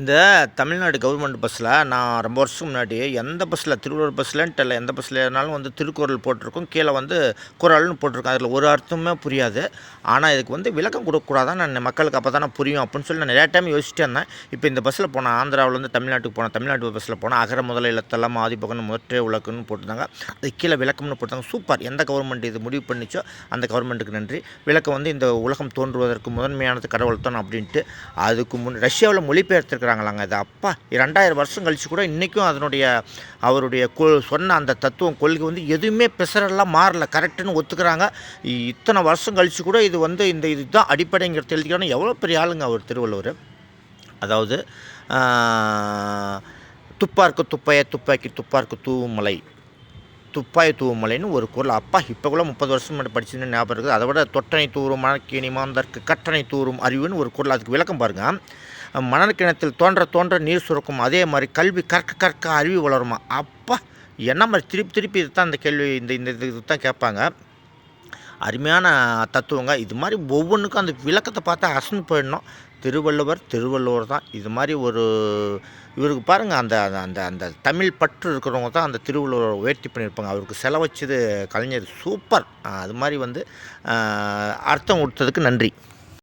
இந்த தமிழ்நாடு கவர்மெண்ட் பஸ்ஸில் நான் ரொம்ப வருஷம் முன்னாடி எந்த பஸ்ஸில் திருவள்ளூர் பஸ்லன்ட்டு இல்லை எந்த பஸ்ஸில் ஏறினாலும் வந்து திருக்குறள் போட்டிருக்கும். கீழே வந்து குரல்னு போட்டிருக்கும். அதில் ஒரு அர்த்தமே புரியாது. ஆனால் இதுக்கு வந்து விளக்கம் கொடுக்கக்கூடாதான் நான் மக்களுக்கு அப்போ தானே புரியும் அப்படின்னு சொல்லி நான் நிறையா டைம் யோசிச்சிட்டே இருந்தேன். இப்போ இந்த பஸ்ஸில் போனேன் ஆந்திராவிலேருந்து தமிழ்நாட்டுக்கு போனேன் தமிழ்நாட்டு பஸ்ஸில் போனேன் அகர முதல இல்லத்தெல்லாம் ஆதிபகன் முதற்றே உலக்குன்னு போட்டிருந்தாங்க. அது கீழே விளக்கம்னு போட்டாங்க சூப்பர். எந்த கவர்மெண்ட் இது முடிவு பண்ணிச்சோ அந்த கவர்மெண்ட்டுக்கு நன்றி. விளக்கம் வந்து இந்த உலகம் தோன்றுவதற்கு முதன்மையானது கடவுள் தான் அப்படின்ட்டு அதுக்கு முன் ரஷ்யாவில் மொழிபெயர்த்திருக்கிறாங்களாங்க அது அப்பா ரெண்டாயிரம் வருஷம் கழித்து கூட இன்றைக்கும் அதனுடைய அவருடைய கொ சொன்ன அந்த தத்துவம் கொள்கை வந்து எதுவுமே பிசரெல்லாம் மாறல. கரெக்டுன்னு ஒத்துக்கிறாங்க. இத்தனை வருஷம் கழித்து கூட இது வந்து இந்த இதுதான் அடிப்படைங்கிறது எழுதிக்கணும் எவ்வளோ பெரிய ஆளுங்க அவர் திருவள்ளுவர். அதாவது துப்பாருக்கு துப்பார்க்கு துப்பைய துப்பாக்கி துப்பார்க்கு தூவுமலை. துப்பாய் தூவுமலைன்னு ஒரு குரல். அப்பா இப்போ கூட முப்பது வருஷம் படிச்சுன்னு ஞாபகம் இருக்குது. அதை விட தொட்டனை தூரும் மணக்கேணி மாந்தற்கு கட்டணை தூரும் அறிவுன்னு ஒரு குரல். அதுக்கு விளக்கம் பாருங்கள் மணற்கிணத்தில் தோன்ற தோன்ற நீர் சுரக்கும் அதே மாதிரி கல்வி கற்க கற்க அறிவு வளருமா? அப்பா என்ன மாதிரி திருப்பி திருப்பி இதுதான் அந்த கேள்வி இந்த இந்த இது தான் கேட்பாங்க. அருமையான தத்துவங்க. இது மாதிரி ஒவ்வொன்றுக்கும் அந்த விளக்கத்தை பார்த்தா அசந்து போயிடணும். திருவள்ளுவர் திருவள்ளுவர் தான். இது மாதிரி ஒரு இவருக்கு பாருங்கள் அந்த அந்த- அந்த தமிழ் பற்று இருக்கிறவங்க தான் அந்த திருவள்ளுவரை உயர்த்தி பண்ணியிருப்பாங்க. அவருக்கு செலவச்சது கலைஞர். சூப்பர். அது மாதிரி வந்து அர்த்தம் கொடுத்ததுக்கு நன்றி.